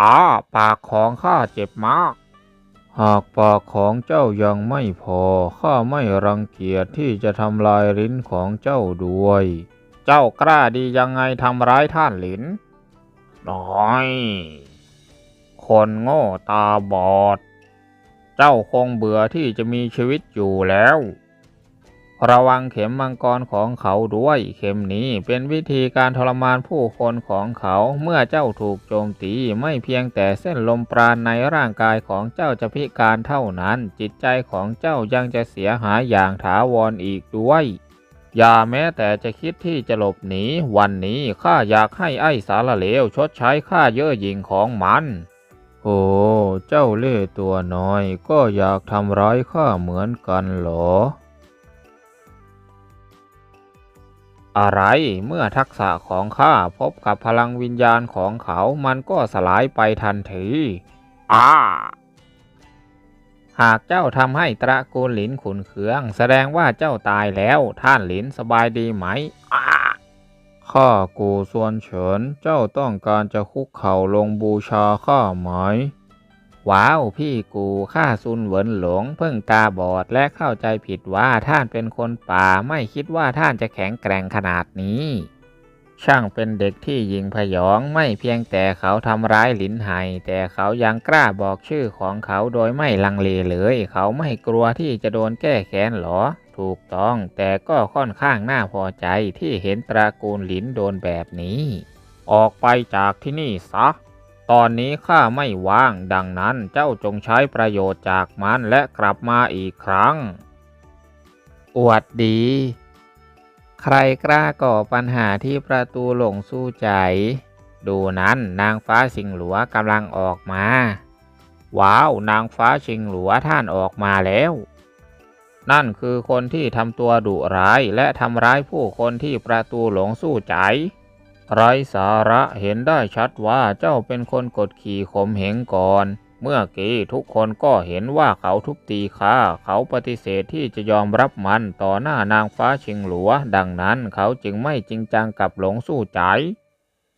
อ้าปากของข้าเจ็บมาก หากปากของเจ้ายังไม่พอ ข้าไม่รังเกียจที่จะทำลายลิ้นของเจ้าด้วย เจ้ากล้าดียังไงทำร้ายท่านลิ้น น้อย คนโง่ตาบอด เจ้าคงเบื่อที่จะมีชีวิตอยู่แล้ว ระวังเข็มมังกรของเขาด้วยเข็มนี้เป็นวิธีการทรมานผู้คนของเขาเมื่อเจ้าถูกโจมตีไม่เพียงแต่เส้นลมปราณในร่างกายของเจ้าจะพิการเท่านั้น จิตใจของเจ้ายังจะเสียหายอย่างถาวรอีกด้วยอย่าแม้แต่จะคิดที่จะหลบหนีวันนี้ข้าอยากให้ไอ้สารเลวชดใช้ค่าเย่อหยิ่งของมัน โอ้เจ้าเล่ห์ตัวน้อยก็อยากทำร้ายข้าเหมือนกันเหรอ อะไร เมื่อทักษะของข้าพบกับพลังวิญญาณของเขามันก็สลายไปทันทีอ้าหากเจ้าทำให้ตระกูลหลินขุนเคือง แสดงว่าเจ้าตายแล้วท่านหลินสบายดีไหมอ้าข้ากูส่วนเฉินเจ้าต้องการจะคุกเข่าลงบูชาข้าไหม ว้าวพี่กูข้าซุนเหวินหลง เพิ่งตาบอดและเข้าใจผิดว่าท่านเป็นคนป่าไม่คิดว่าท่านจะแข็งแกร่งขนาดนี้ ช่างเป็นเด็กที่ยิงพยองไม่เพียงแต่เขาทำร้ายหลินไห่แต่เขายังกล้าบอกชื่อของเขาโดยไม่ลังเลเลย เขาไม่กลัวที่จะโดนแก้แค้นหรอ ถูกต้อง แต่ก็ค่อนข้างน่าพอใจที่เห็นตระกูลหลินโดนแบบนี้ ออกไปจากที่นี่ซะ ตอนนี้ข้าไม่ว่างดังนั้นเจ้าจงใช้ประโยชน์จากมันและกลับมาอีกครั้ง อวดดี ใครกล้าก่อปัญหาที่ประตูหลงสู้ใจ ดูนั้นนางฟ้าสิงหลัวกำลังออกมา ว้าวนางฟ้าชิงหลัวท่านออกมาแล้ว นั่นคือคนที่ทำตัวดุร้ายและทำร้ายผู้คนที่ประตูหลงสู้ใจ ไร้สาระเห็นได้ชัดว่าเจ้าเป็นคนกดขี่ข่มเหงก่อน เมื่อกี้ทุกคนก็เห็นว่าเขาทุบตีข้าเขาปฏิเสธที่จะยอมรับมันต่อหน้านางฟ้าชิงหลัว ดังนั้นเขาจึงไม่จริงจังกับหลงสู้ใจ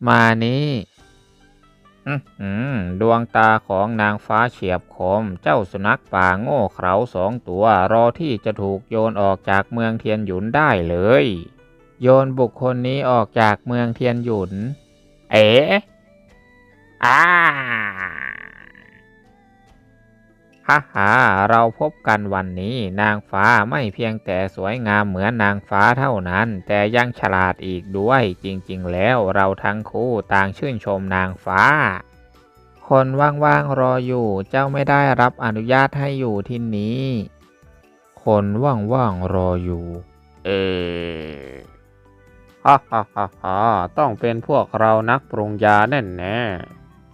มานี้ดวงตาของนางฟ้าเฉียบคม เจ้าสุนัขป่าโง่เขลาสองตัว รอที่จะถูกโยนออกจากเมืองเทียนหยุนได้เลย โยนบุคคลนี้ออกจากเมืองเทียนหยุน เอ๋อาฮ่าฮ่าเราพบกันวันนี้นางฟ้าไม่เพียงแต่สวยงามเหมือนนางฟ้าเท่านั้น แต่ยังฉลาดอีกด้วยจริงๆ แล้วเราทั้งคู่ต่างชื่นชมนางฟ้า คนว่างๆรออยู่เจ้าไม่ได้รับอนุญาตให้อยู่ที่นี้ คนว่างๆรออยู่ เออ ฮ่าฮ่าฮ่าฮ่าต้องเป็นพวกเรานักปรุงยาแน่แน่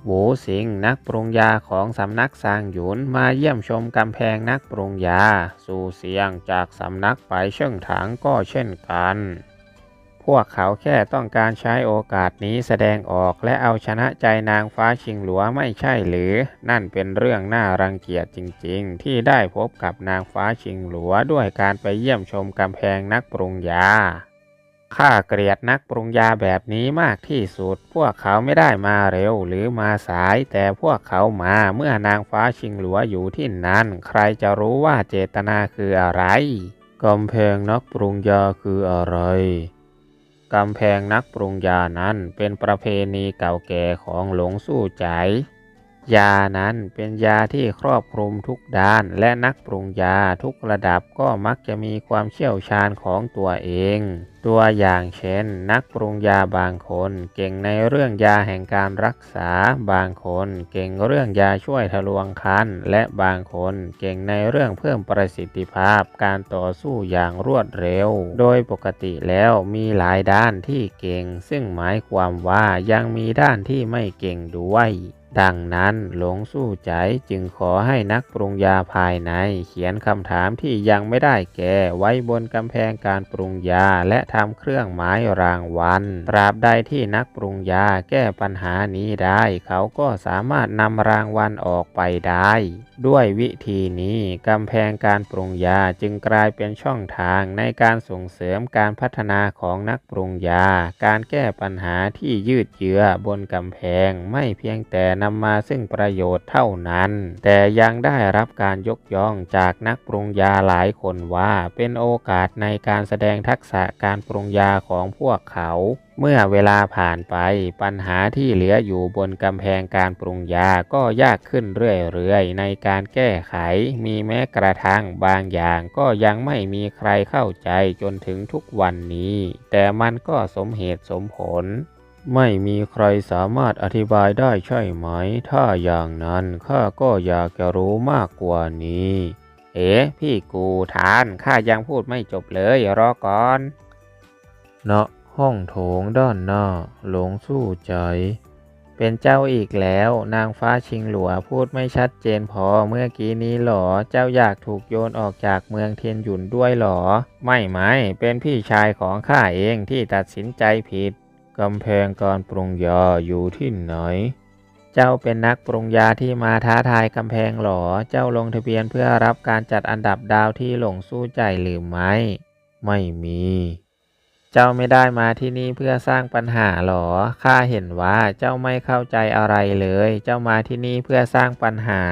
หวูสิงนักปรุงยาของสำนักซางหยุนมาเยี่ยมชมกำแพงนักปรุงยา สู่เสียงจากสำนักไปเชิงถางก็เช่นกัน พวกเขาแค่ต้องการใช้โอกาสนี้แสดงออกและเอาชนะใจนางฟ้าชิงหลัวไม่ใช่หรือ นั่นเป็นเรื่องน่ารังเกียจจริงๆ ที่ได้พบกับนางฟ้าชิงหลัวด้วยการไปเยี่ยมชมกำแพงนักปรุงยา ข้าเกลียดนักปรุงยาแบบนี้มากที่สุด พวกเขาไม่ได้มาเร็วหรือมาสาย แต่พวกเขามาเมื่อนางฟ้าชิงหลัวอยู่ที่นั่นใครจะรู้ว่าเจตนาคืออะไร กำแพงนักปรุงยาคืออะไรกำแพงนักปรุงยานั้นเป็นประเพณีเก่าแก่ของหลงสู้ใจ ยานั้นเป็นยาที่ครอบคลุมทุกด้าน และนักปรุงยาทุกระดับก็มักจะมีความเชี่ยวชาญของตัวเอง ตัวอย่างเช่น นักปรุงยาบางคน เก่งในเรื่องยาแห่งการรักษา บางคนเก่งเรื่องยาช่วยทะลวงคันและบางคนเก่งในเรื่องเพิ่มประสิทธิภาพการต่อสู้อย่างรวดเร็ว โดยปกติแล้วมีหลายด้านที่เก่ง ซึ่งหมายความว่ายังมีด้านที่ไม่เก่งด้วย ดังนั้นหลงสู้ใจจึงขอให้นักปรุงยาภายใน เขียนคำถามที่ยังไม่ได้แก่ไว้บนกำแพงการปรุงยาและททำเครื่องหมายรางวัลตราบใดที่นักปรุงยาแก้ปัญหานี้ได้ เขาก็สามารถนำรางวัลออกไปได้ด้วยวิธีนี้กำแพงการปรุงยาจึงกลายเป็นช่องทางในการส่งเสริมการพัฒนาของนักปรุงยา การแก้ปัญหาที่ยืดเยื้อบนกำแพงไม่เพียงแต่นำมาซึ่งประโยชน์เท่านั้น แต่ยังได้รับการยกย่องจากนักปรุงยาหลายคนว่าเป็นโอกาสในการแสดงทักษะการปรุงยาของพวกเขาเมื่อเวลาผ่านไปปัญหาที่เหลืออยู่บนกำแพงการปรุงยาก็ยากขึ้นเรื่อยๆในการแก้ไข มีแม้กระทั่งบางอย่างก็ยังไม่มีใครเข้าใจจนถึงทุกวันนี้ แต่มันก็สมเหตุสมผล ไม่มีใครสามารถอธิบายได้ใช่ไหม ถ้าอย่างนั้นข้าก็อยากจะรู้มากกว่านี้ เอ๋พี่กูทานข้ายังพูดไม่จบเลยรอก่อนณ ห้องโถงด้านหน้าหลงสู้ใจ เป็นเจ้าอีกแล้วนางฟ้าชิงหลัวพูดไม่ชัดเจนพอเมื่อกี้นี้หรอ เจ้าอยากถูกโยนออกจากเมืองเทียนหยุนด้วยหรอ ไม่ไม่เป็นพี่ชายของข้าเองที่ตัดสินใจผิดกำแพงการปรุงยาอยู่ที่ไหนเจ้าเป็นนักปรุงยาที่มาท้าทายกำแพงหรอ เจ้าลงทะเบียนเพื่อรับการจัดอันดับดาวที่หลงสู้ใจหรือไม่ ไม่มี เจ้าไม่ได้มาที่นี่เพื่อสร้างปัญหาหรอ ข้าเห็นว่าเจ้าไม่เข้าใจอะไรเลย เจ้ามาที่นี่เพื่อสร้างปัญหา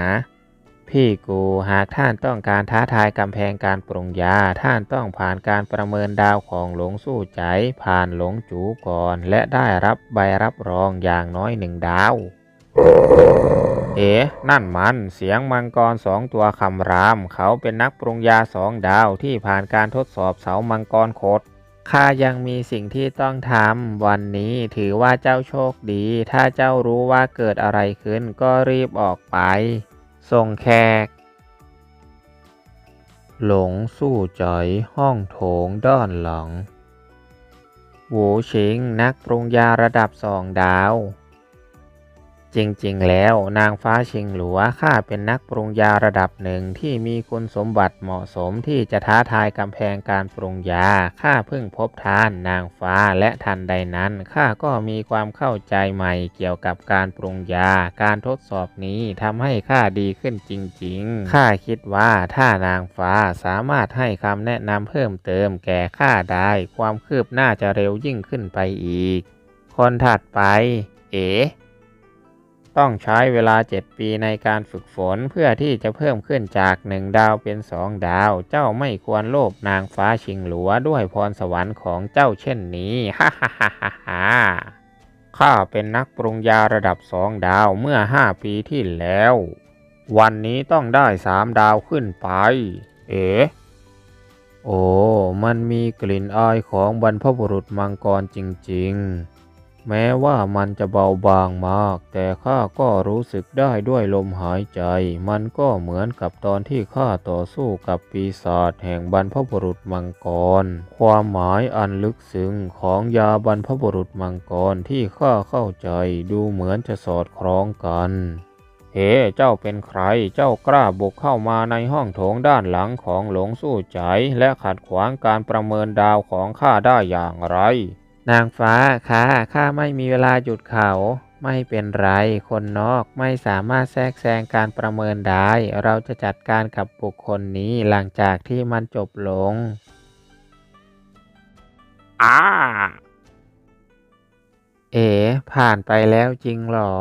พี่กูหากท่านต้องการท้าทายกำแพงการปรุงยา ท่านต้องผ่านการประเมินดาวของหลงสู้ใจ ผ่านหลงจูก่อน และได้รับใบรับรองอย่างน้อยหนึ่งดาว เอ๋นั่นมัน เสียงมังกรสองตัวคำราม เขาเป็นนักปรุงยาสองดาวที่ผ่านการทดสอบเสามังกรโคด ข้ายังมีสิ่งที่ต้องทำวันนี้ถือว่าเจ้าโชคดี ถ้าเจ้ารู้ว่าเกิดอะไรขึ้นก็รีบออกไป ส่งแขก หลงสู้ใจห้องโถงด้านหลัง หูชิงนักปรุงยาระดับสองดาว จริงๆ แล้วนางฟ้าชิงหลัวข้าเป็นนักปรุงยาระดับหนึ่งที่มีคุณสมบัติเหมาะสมที่จะท้าทายกำแพงการปรุงยาข้าเพิ่งพบทานนางฟ้าและทันใดนั้นข้าก็มีความเข้าใจใหม่เกี่ยวกับการปรุงยา การทดสอบนี้ทำให้ข้าดีขึ้นจริงๆข้าคิดว่าถ้านางฟ้าสามารถให้คำแนะนำเพิ่มเติมแก่ข้าได้ ความคืบหน้าจะเร็วยิ่งขึ้นไปอีก คนถัดไป เอ๋ ต้องใช้เวลา 7 ปีในการฝึกฝนเพื่อที่จะเพิ่มขึ้นจาก 1 ดาวเป็น 2 ดาว เจ้าไม่ควรโลภนางฟ้าชิงหลัวด้วยพรสวรรค์ของเจ้าเช่นนี้ฮ่าฮ่าฮ่าฮ่าข้าเป็นนักปรุงยาระดับสองดาวเมื่อ5ปีที่แล้ว วันนี้ต้องได้3ดาวขึ้นไป เอ๋โอ้ มันมีกลิ่นอายของบรรพบุรุษมังกรจริง ๆ แม้ว่ามันจะเบาบางมาก แต่ข้าก็รู้สึกได้ด้วยลมหายใจ มันก็เหมือนกับตอนที่ข้าต่อสู้กับปีศาจแห่งบรรพบุรุษมังกร ความหมายอันลึกซึ้งของยาบรรพบุรุษมังกรที่ข้าเข้าใจดูเหมือนจะสอดคล้องกันเฮ้เจ้าเป็นใคร เจ้ากล้าบุกเข้ามาในห้องโถงด้านหลังของหลงสู้ใจ และขัดขวางการประเมินดาวของข้าได้อย่างไร นางฟ้าค่ะข้าไม่มีเวลาหยุดเขา ไม่เป็นไร คนนอกไม่สามารถแทรกแซงการประเมินได้ เราจะจัดการกับบุคคลนี้หลังจากที่มันจบลงอ้าเอ๋ผ่านไปแล้วจริงเหรอ